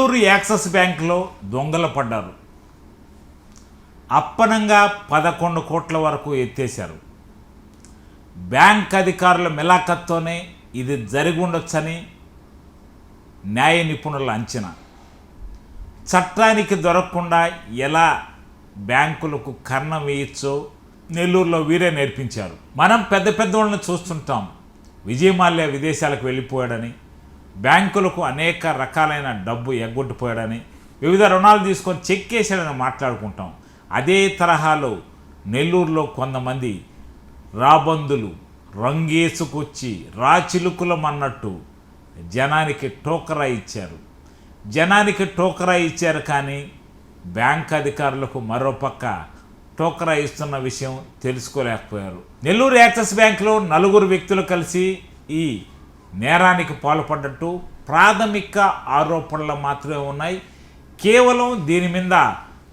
Nellore axis బ్యాంకులో దొంగలు పడ్డారు. అప్పనంగా పదకొండు కోట్ల వరకు ఎత్తేశారు. బ్యాంక్ అధికారుల మిలాఖత్తోనే ఇది జరిగి ఉండొచ్చని న్యాయ నిపుణుల అంచనా. చట్టానికి దొరకకుండా ఎలా బ్యాంకులకు కన్నం వేయచ్చో నెల్లూరులో వీరే నేర్పించారు. మనం పెద్ద పెద్ద వాళ్ళని చూస్తుంటాం విజయమాల్య విదేశాలకు వెళ్ళిపోయాడని బ్యాంకులకు అనేక రకాలైన డబ్బు ఎగ్గొట్టిపోయాడని వివిధ రుణాలు తీసుకొని చెక్ వేసాడని మాట్లాడుకుంటాం. అదే తరహాలో నెల్లూరులో కొంతమంది రాబందులు రంగేసుకొచ్చి రాచిలుకులమన్నట్టు జనానికి టోకరా ఇచ్చారు. జనానికి టోకరా ఇచ్చారు కానీ బ్యాంక్ అధికారులకు మరోపక్క టోకరా ఇస్తున్న విషయం తెలుసుకోలేకపోయారు. నెల్లూరు యాక్సిస్ బ్యాంకులో నలుగురు వ్యక్తులు కలిసి ఈ నేరానికి పాల్పడ్డట్టు ప్రాథమిక ఆరోపణలు మాత్రమే ఉన్నాయి. కేవలం దీని మీద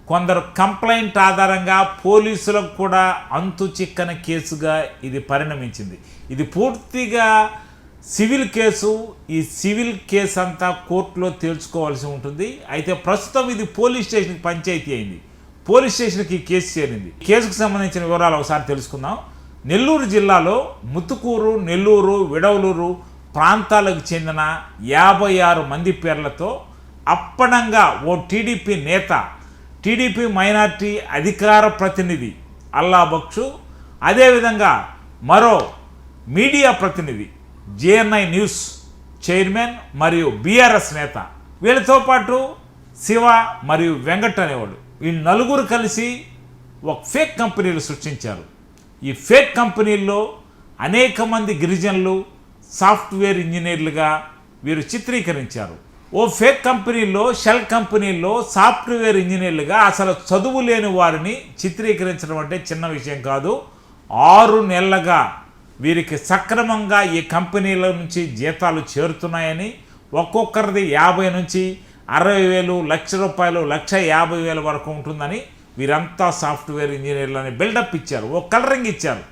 కొందరు కంప్లైంట్ ఆధారంగా పోలీసులకు కూడా అంతు చిక్కని కేసుగా ఇది పరిణమించింది. ఇది పూర్తిగా సివిల్ కేసు. ఈ సివిల్ కేసు అంతా కోర్టులో తేల్చుకోవాల్సి ఉంటుంది. అయితే ప్రస్తుతం ఇది పోలీస్ స్టేషన్కి పంచాయతీ అయింది. పోలీస్ స్టేషన్కి ఈ కేసు చేరింది. కేసుకు సంబంధించిన వివరాలు ఒకసారి తెలుసుకుందాం. నెల్లూరు జిల్లాలో ముత్తుకూరు నెల్లూరు విడవలూరు ప్రాంతాలకు చెందిన యాభై ఆరు మంది పేర్లతో అప్పనంగా ఓ టీడీపీ నేత టీడీపీ మైనార్టీ అధికార ప్రతినిధి అల్లా బక్షు అదేవిధంగా మరో మీడియా ప్రతినిధి జేఎన్ఐ న్యూస్ చైర్మన్ మరియు బీఆర్ఎస్ నేత. వీళ్ళతో పాటు శివ మరియు వెంకట్ అనేవాడు ఈ నలుగురు కలిసి ఒక ఫేక్ కంపెనీలు సృష్టించారు. ఈ ఫేక్ కంపెనీల్లో అనేక మంది గిరిజనులు సాఫ్ట్వేర్ ఇంజనీర్లుగా వీరు చిత్రీకరించారు. ఓ ఫేక్ కంపెనీల్లో షెల్ కంపెనీల్లో సాఫ్ట్వేర్ ఇంజనీర్లుగా అసలు చదువు లేని వారిని చిత్రీకరించడం అంటే చిన్న విషయం కాదు. ఆరు నెలలుగా వీరికి సక్రమంగా ఈ కంపెనీల నుంచి జీతాలు చేరుతున్నాయని ఒక్కొక్కరిది యాభై నుంచి అరవై వేలు లక్ష రూపాయలు లక్ష యాభై వేల వరకు ఉంటుందని వీరంతా సాఫ్ట్వేర్ ఇంజనీర్లని బిల్డప్ ఇచ్చారు. ఓ కలరింగ్ ఇచ్చారు.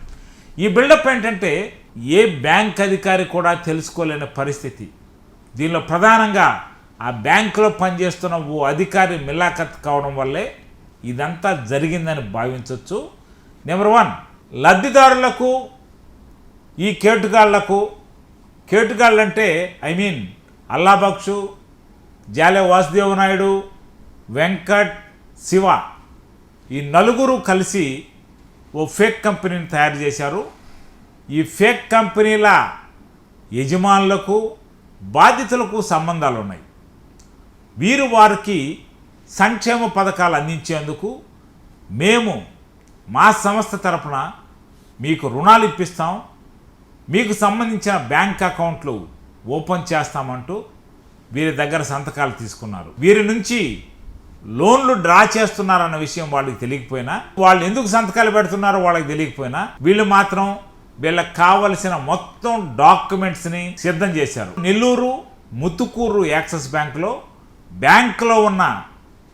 ఈ బిల్డప్ ఏంటంటే ఏ బ్యాంక్ అధికారి కూడా తెలుసుకోలేని పరిస్థితి. దీనిలో ప్రధానంగా ఆ బ్యాంకులో పనిచేస్తున్న ఓ అధికారి మిలాఖత్ కావడం వల్లే ఇదంతా జరిగిందని భావించవచ్చు నెంబర్ వన్ లబ్ధిదారులకు ఈ కేటుగాళ్ళకు కేటుగాళ్ళు అంటే ఐ మీన్ అల్లాబక్షు జాలే వాసుదేవ నాయుడు వెంకట్ శివ ఈ నలుగురు కలిసి ఓ ఫేక్ కంపెనీని తయారు చేశారు. ఈ ఫేక్ కంపెనీల యజమానులకు బాధితులకు సంబంధాలు ఉన్నాయి వీరు వారికి సంక్షేమ పథకాలు అందించేందుకు మేము మా సంస్థ తరపున మీకు రుణాలు ఇప్పిస్తాం. మీకు సంబంధించిన బ్యాంక్ అకౌంట్లు ఓపెన్ చేస్తామంటూ వీరి దగ్గర సంతకాలు తీసుకున్నారు. వీరి నుంచి లోన్లు డ్రా చేస్తున్నారన్న విషయం వాళ్ళకి తెలియకపోయినా వాళ్ళు ఎందుకు సంతకాలు పెడుతున్నారో వాళ్ళకి తెలియకపోయినా వీళ్ళు మాత్రం వీళ్ళకి కావలసిన మొత్తం డాక్యుమెంట్స్ని సిద్ధం చేశారు. నెల్లూరు ముతుకూరు యాక్సిస్ బ్యాంకులో బ్యాంకులో ఉన్న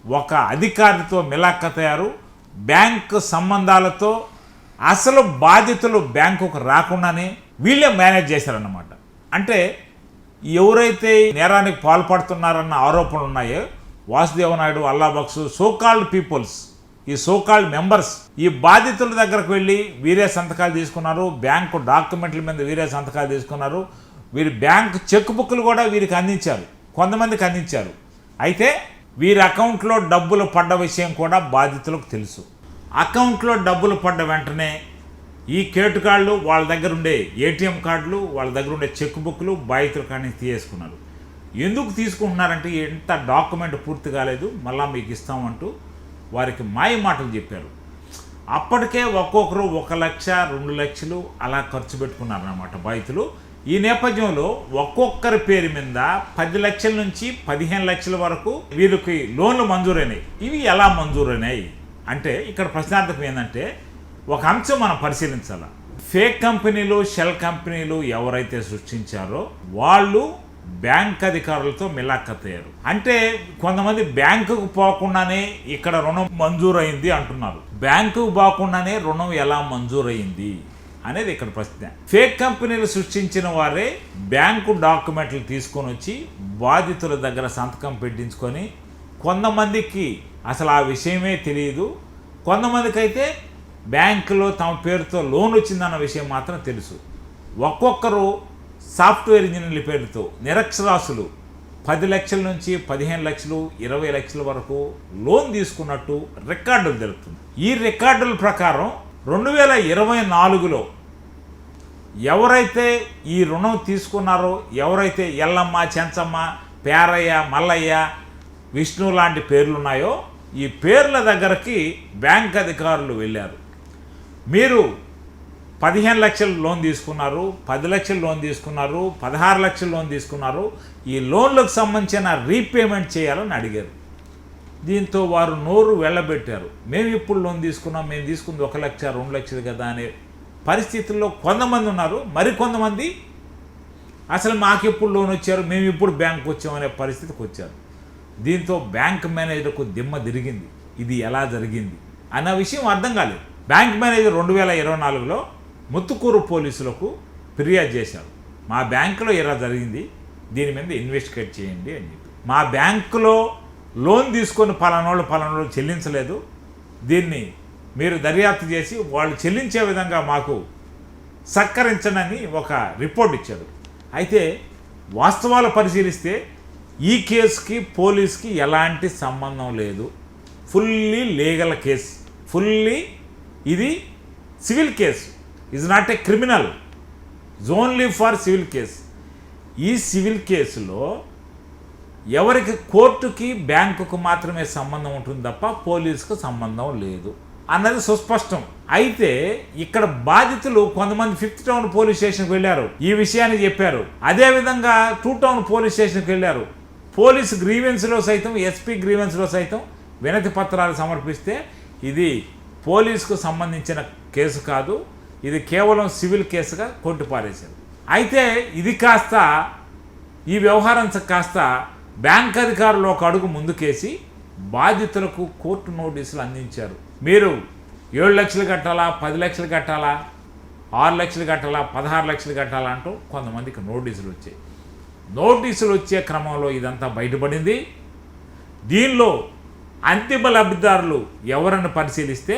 ఒక అధికారితో మిలాఖతయ్యారు బ్యాంకు సంబంధాలతో అసలు బాధితులు బ్యాంకుకు రాకుండానే వీళ్ళే మేనేజ్ చేశారన్నమాట. అంటే ఎవరైతే నేరానికి పాల్పడుతున్నారన్న ఆరోపణలు ఉన్నాయో Vasudeva Naidu Allahbaksh so called peoples ఈ సోకాల్డ్ మెంబర్స్ ఈ బాధితుల దగ్గరకు వెళ్ళి వీరే సంతకాలు తీసుకున్నారు బ్యాంకు డాక్యుమెంట్ల మీద వీరే సంతకాలు తీసుకున్నారు. వీరి బ్యాంక్ చెక్ బుక్లు కూడా వీరికి అందించారు కొంతమందికి అందించారు. అయితే వీరి అకౌంట్లో డబ్బులు పడ్డ విషయం కూడా బాధితులకు తెలుసు. అకౌంట్లో డబ్బులు పడ్డ వెంటనే ఈ కేటుకాళ్ళు వాళ్ళ దగ్గర ఉండే ఏటీఎం కార్డులు వాళ్ళ దగ్గర ఉండే చెక్ బుక్లు బాధితుల కానీ తీసేసుకున్నారు. ఎందుకు తీసుకుంటున్నారంటే ఎంత డాక్యుమెంట్ పూర్తి కాలేదు మళ్ళీ మీకు ఇస్తామంటూ వారికి మాయ మాటలు చెప్పారు. అప్పటికే ఒక్కొక్కరు ఒక లక్ష రెండు లక్షలు అలా ఖర్చు పెట్టుకున్నారన్నమాట బాధితులు. ఈ నేపథ్యంలో ఒక్కొక్కరి పేరు మీద పది లక్షల నుంచి పదిహేను లక్షల వరకు వీరికి లోన్లు మంజూరైనాయి. ఇవి ఎలా మంజూరైనాయి? అంటే ఇక్కడ ప్రశ్నార్థకం ఏంటంటే ఒక అంశం మనం పరిశీలించాలి? ఫేక్ కంపెనీలు షెల్ కంపెనీలు ఎవరైతే సృష్టించారో వాళ్ళు బ్యాంక్ అధికారులతో మిలాక్కతయ్యారు అంటే కొంతమంది బ్యాంకుకు పోకుండానే ఇక్కడ రుణం మంజూరైంది అంటున్నారు. బ్యాంకుకు పోకుండానే రుణం ఎలా మంజూరైంది అనేది ఇక్కడ ప్రశ్న. ఫేక్ కంపెనీలు సృష్టించిన వారే బ్యాంకు డాక్యుమెంట్లు తీసుకొని వచ్చి బాధితుల దగ్గర సంతకం పెట్టించుకొని కొంతమందికి అసలు ఆ విషయమే తెలియదు. కొంతమందికి అయితే బ్యాంకులో తమ పేరుతో లోన్ వచ్చిందన్న విషయం మాత్రం తెలుసు. ఒక్కొక్కరు సాఫ్ట్వేర్ ఇంజనీర్ల పేరుతో నిరక్షరాస్యులు. పది లక్షల నుంచి పదిహేను లక్షలు ఇరవై లక్షల వరకు లోన్ తీసుకున్నట్టు రికార్డులు తెలుపుతుంది ఈ రికార్డుల ప్రకారం రెండు వేల ఇరవై నాలుగులో ఎవరైతే ఈ రుణం తీసుకున్నారో ఎవరైతే ఎల్లమ్మ చెంచమ్మ పేరయ్య మల్లయ్య విష్ణు లాంటి పేర్లు ఉన్నాయో ఈ పేర్ల దగ్గరకి బ్యాంక్ అధికారులు వెళ్ళారు. మీరు పదిహేను లక్షలు లోన్ తీసుకున్నారు పది లక్షలు లోన్ తీసుకున్నారు పదహారు లక్షలు లోన్ తీసుకున్నారు. ఈ లోన్లకు సంబంధించిన రీపేమెంట్ చేయాలని అడిగారు. దీంతో వారు నోరు వెళ్ళబెట్టారు. మేము ఇప్పుడు లోన్ తీసుకున్నాం మేము తీసుకుంది ఒక లక్ష రెండు లక్షలు కదా అనే పరిస్థితుల్లో కొంతమంది ఉన్నారు. మరికొంతమంది అసలు మాకు ఎప్పుడు లోన్ వచ్చారు? మేము ఇప్పుడు బ్యాంకు వచ్చామనే పరిస్థితికి వచ్చారు. దీంతో బ్యాంక్ మేనేజర్కు దిమ్మ తిరిగింది. ఇది ఎలా జరిగింది? అన్న విషయం అర్థం కాలేదు. బ్యాంక్ మేనేజర్ రెండు వేల ఇరవై నాలుగులో ముత్తుకూరు పోలీసులకు ఫిర్యాదు చేశారు. మా బ్యాంకులో ఇలా జరిగింది దీని మీద ఇన్వెస్టిగేట్ చేయండి అని చెప్పి. మా బ్యాంకులో లోన్ తీసుకొని పలానోళ్ళు పలానోళ్ళు చెల్లించలేదు. దీన్ని మీరు దర్యాప్తు చేసి వాళ్ళు చెల్లించే విధంగా మాకు సత్కరించనని ఒక రిపోర్ట్ ఇచ్చారు. అయితే వాస్తవాలు పరిశీలిస్తే ఈ కేసుకి పోలీస్కి ఎలాంటి సంబంధం లేదు. ఫుల్లీ లీగల్ కేసు ఫుల్లీ ఇది civil case. Is not a criminal only for civil case ఈ సివిల్ కేసులో ఎవరికి కోర్టుకి బ్యాంకుకు మాత్రమే సంబంధం ఉంటుంది తప్ప పోలీసుకు సంబంధం లేదు అన్నది సుస్పష్టం. అయితే ఇక్కడ బాధితులు కొంతమంది ఫిఫ్త్ టౌన్ పోలీస్ స్టేషన్కి వెళ్ళారు. ఈ విషయాన్ని చెప్పారు. అదేవిధంగా టూ టౌన్ పోలీస్ స్టేషన్కి వెళ్ళారు. పోలీస్ గ్రీవెన్స్లో సైతం ఎస్పీ గ్రీవెన్స్లో సైతం వినతి పత్రాలు సమర్పిస్తే ఇది పోలీసుకు సంబంధించిన కేసు కాదు. ఇది కేవలం సివిల్ కేసుగా కొట్టిపారేశారు అయితే ఇది కాస్త ఈ వ్యవహారం కాస్త బ్యాంక్ అధికారులు ఒక అడుగు ముందుకేసి బాధితులకు కోర్టు నోటీసులు అందించారు. మీరు ఏడు లక్షలు కట్టాలా పది లక్షలు కట్టాలా ఆరు లక్షలు కట్టాలా పదహారు లక్షలు కట్టాలా అంటూ కొంతమందికి నోటీసులు వచ్చాయి. నోటీసులు వచ్చే క్రమంలో ఇదంతా బయటపడింది. దీనిలో అంతిమ లబ్ధిదారులు ఎవరని పరిశీలిస్తే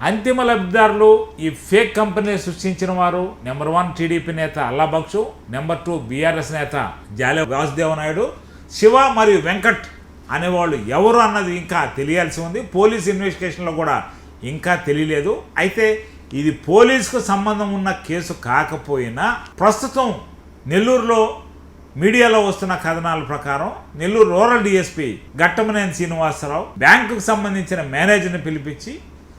అంతిమ లబ్ధిదారులు ఈ ఫేక్ కంపెనీ సృష్టించిన వారు నెంబర్ వన్ టీడీపీ నేత అల్లాబక్షు నెంబర్ టూ బీఆర్ఎస్ నేత జాలే వాసుదేవ నాయుడు శివ మరియు వెంకట్ అనేవాళ్ళు ఎవరు అన్నది ఇంకా తెలియాల్సి ఉంది. పోలీస్ ఇన్వెస్టిగేషన్లో కూడా ఇంకా తెలియలేదు. అయితే ఇది పోలీసుకు సంబంధం ఉన్న కేసు కాకపోయినా ప్రస్తుతం నెల్లూరులో మీడియాలో వస్తున్న కథనాల ప్రకారం నెల్లూరు రూరల్ డిఎస్పీ గట్టమనేని శ్రీనివాసరావు బ్యాంకుకు సంబంధించిన మేనేజర్ని పిలిపించి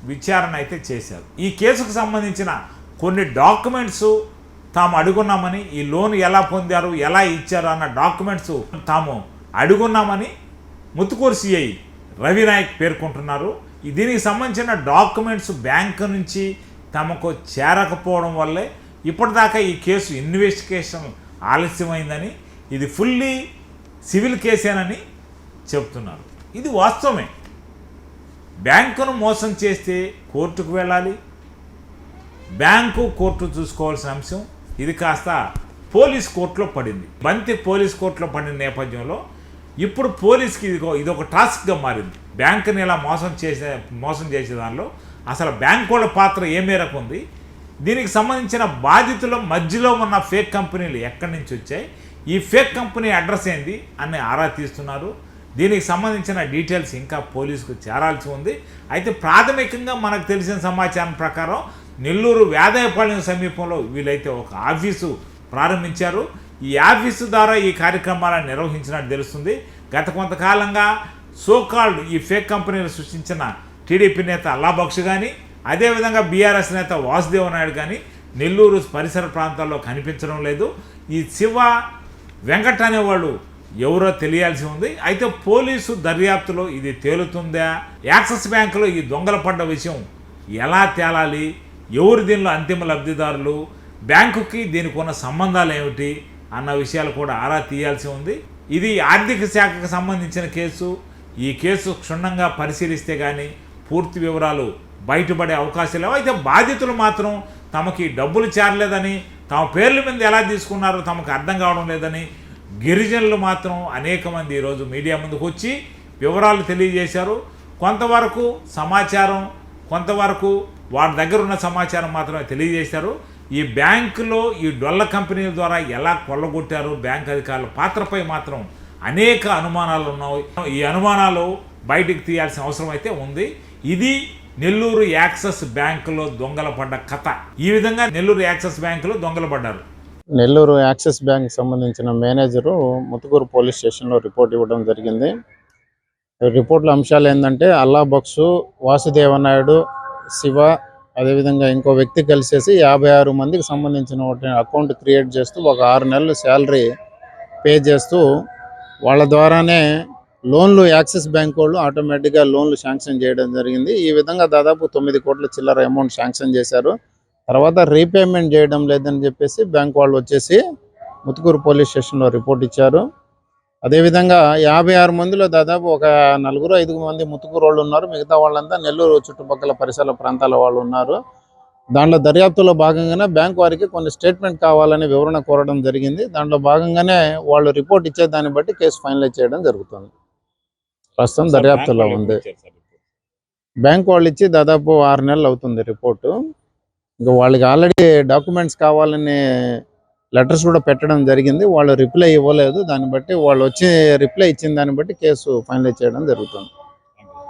విచారణ అయితే చేశారు. ఈ కేసుకు సంబంధించిన కొన్ని డాక్యుమెంట్స్ తాము అడుగున్నామని ఈ లోన్ ఎలా పొందారు ఎలా ఇచ్చారు అన్న డాక్యుమెంట్స్ తాము అడుగున్నామని ముత్తుకూరు సిఐ రవినాయక్ పేర్కొంటున్నారు. దీనికి సంబంధించిన డాక్యుమెంట్స్ బ్యాంక్ నుంచి తమకు చేరకపోవడం వల్లే ఇప్పటిదాకా ఈ కేసు ఇన్వెస్టిగేషన్ ఆలస్యమైందని ఇది ఫుల్లీ సివిల్ కేసేనని చెప్తున్నారు. ఇది వాస్తవమే. బ్యాంకును మోసం చేస్తే కోర్టుకు వెళ్ళాలి. బ్యాంకు కోర్టు చూసుకోవాల్సిన అంశం ఇది కాస్త పోలీస్ కోర్టులో పడింది. బంతి పోలీస్ కోర్టులో పడిన నేపథ్యంలో ఇప్పుడు పోలీస్కి ఇది ఇది ఒక టాస్క్గా మారింది. బ్యాంకుని ఇలా మోసం చేసే మోసం చేసే దానిలో అసలు బ్యాంకు వాళ్ళ పాత్ర ఏ మేరకు ఉంది? దీనికి సంబంధించిన బాధితుల మధ్యలో ఉన్న ఫేక్ కంపెనీలు ఎక్కడి నుంచి వచ్చాయి? ఈ ఫేక్ కంపెనీ అడ్రస్ ఏంది? అని ఆరా తీస్తున్నారు. దీనికి సంబంధించిన డీటెయిల్స్ ఇంకా పోలీసుకు చేరాల్సి ఉంది. అయితే ప్రాథమికంగా మనకు తెలిసిన సమాచారం ప్రకారం నెల్లూరు వేదాయపాలెం సమీపంలో వీలైతే ఒక ఆఫీసు ప్రారంభించారు. ఈ ఆఫీసు ద్వారా ఈ కార్యక్రమాలను నిర్వహించినట్టు తెలుస్తుంది. గత కొంతకాలంగా సోకాల్డ్ ఈ ఫేక్ కంపెనీలు సృష్టించిన టీడీపీ నేత అల్లాబక్ష్ కానీ అదేవిధంగా బీఆర్ఎస్ నేత వాసుదేవ నాయుడు కానీ నెల్లూరు పరిసర ప్రాంతాల్లో కనిపించడం లేదు. ఈ శివ వెంకట్ అనేవాళ్ళు ఎవరో తెలియాల్సి ఉంది. అయితే పోలీసు దర్యాప్తులో ఇది తేలుతుందా? యాక్సిస్ బ్యాంకులో ఈ దొంగల పడ్డ విషయం ఎలా తేలాలి? ఎవరు దీనిలో అంతిమ లబ్ధిదారులు? బ్యాంకుకి దీనికి ఉన్న సంబంధాలు ఏమిటి? అన్న విషయాలు కూడా ఆరా తీయాల్సి ఉంది. ఇది ఆర్థిక శాఖకు సంబంధించిన కేసు. ఈ కేసు క్షుణ్ణంగా పరిశీలిస్తే కానీ పూర్తి వివరాలు బయటపడే అవకాశం లేవు. అయితే బాధితులు మాత్రం తమకి డబ్బులు చేరలేదని తమ పేర్ల మీద ఎలా తీసుకున్నారో తమకు అర్థం కావడం లేదని గిరిజనులు మాత్రం అనేక మంది ఈరోజు మీడియా ముందుకు వచ్చి వివరాలు తెలియజేశారు. కొంతవరకు సమాచారం కొంతవరకు వారి దగ్గర ఉన్న సమాచారం మాత్రమే తెలియజేశారు. ఈ బ్యాంకులో ఈ డొల్ల కంపెనీల ద్వారా ఎలా కొల్లగొట్టారు బ్యాంక్ అధికారుల పాత్రపై మాత్రం అనేక అనుమానాలు ఉన్నాయి. ఈ అనుమానాలు బయటికి తీయాల్సిన అవసరం అయితే ఉంది. ఇది నెల్లూరు యాక్సెస్ బ్యాంకులో దొంగల పడ్డ కథ. ఈ విధంగా నెల్లూరు యాక్సెస్ బ్యాంకులో దొంగలు పడ్డారు. నెల్లూరు యాక్సిస్ బ్యాంక్ సంబంధించిన మేనేజరు ముతుకూరు పోలీస్ స్టేషన్లో రిపోర్ట్ ఇవ్వడం జరిగింది. రిపోర్ట్ల అంశాలు ఏంటంటే అల్లా బక్సు వాసుదేవ నాయుడు శివ అదేవిధంగా ఇంకో వ్యక్తి కలిసేసి యాభై ఆరు మందికి సంబంధించిన ఒకటి అకౌంట్ క్రియేట్ చేస్తూ ఒక ఆరు నెలలు శాలరీ పే చేస్తూ వాళ్ళ ద్వారానే లోన్లు యాక్సిస్ బ్యాంక్ వాళ్ళు ఆటోమేటిక్గా లోన్లు శాంక్షన్ చేయడం జరిగింది. ఈ విధంగా దాదాపు తొమ్మిది కోట్ల చిల్లర అమౌంట్ శాంక్షన్ చేశారు. తర్వాత రీపేమెంట్ చేయడం లేదని చెప్పేసి బ్యాంక్ వాళ్ళు వచ్చేసి ముతుకూరు పోలీస్ స్టేషన్లో రిపోర్ట్ ఇచ్చారు. అదేవిధంగా యాభై ఆరు మందిలో దాదాపు ఒక నలుగురు ఐదుగురు మంది ముతుకూరు వాళ్ళు ఉన్నారు. మిగతా వాళ్ళంతా నెల్లూరు చుట్టుపక్కల పరిసర ప్రాంతాల వాళ్ళు ఉన్నారు. దాంట్లో దర్యాప్తులో భాగంగానే బ్యాంక్ వారికి కొన్ని స్టేట్మెంట్ కావాలని వివరణ కోరడం జరిగింది. దాంట్లో భాగంగానే వాళ్ళు రిపోర్ట్ ఇచ్చే దాన్ని బట్టి కేసు ఫైనలైజ్ చేయడం జరుగుతుంది. ప్రస్తుతం దర్యాప్తులో ఉంది. బ్యాంక్ వాళ్ళు ఇచ్చి దాదాపు ఆరు నెలలు అవుతుంది రిపోర్టు. ఇంకా వాళ్ళకి ఆల్రెడీ డాక్యుమెంట్స్ కావాలని లెటర్స్ కూడా పెట్టడం జరిగింది. వాళ్ళు రిప్లై ఇవ్వలేదు. దాన్ని బట్టి వాళ్ళు వచ్చి రిప్లై ఇచ్చిన దాన్ని బట్టి కేసు ఫైనలైజ్ చేయడం జరుగుతుంది.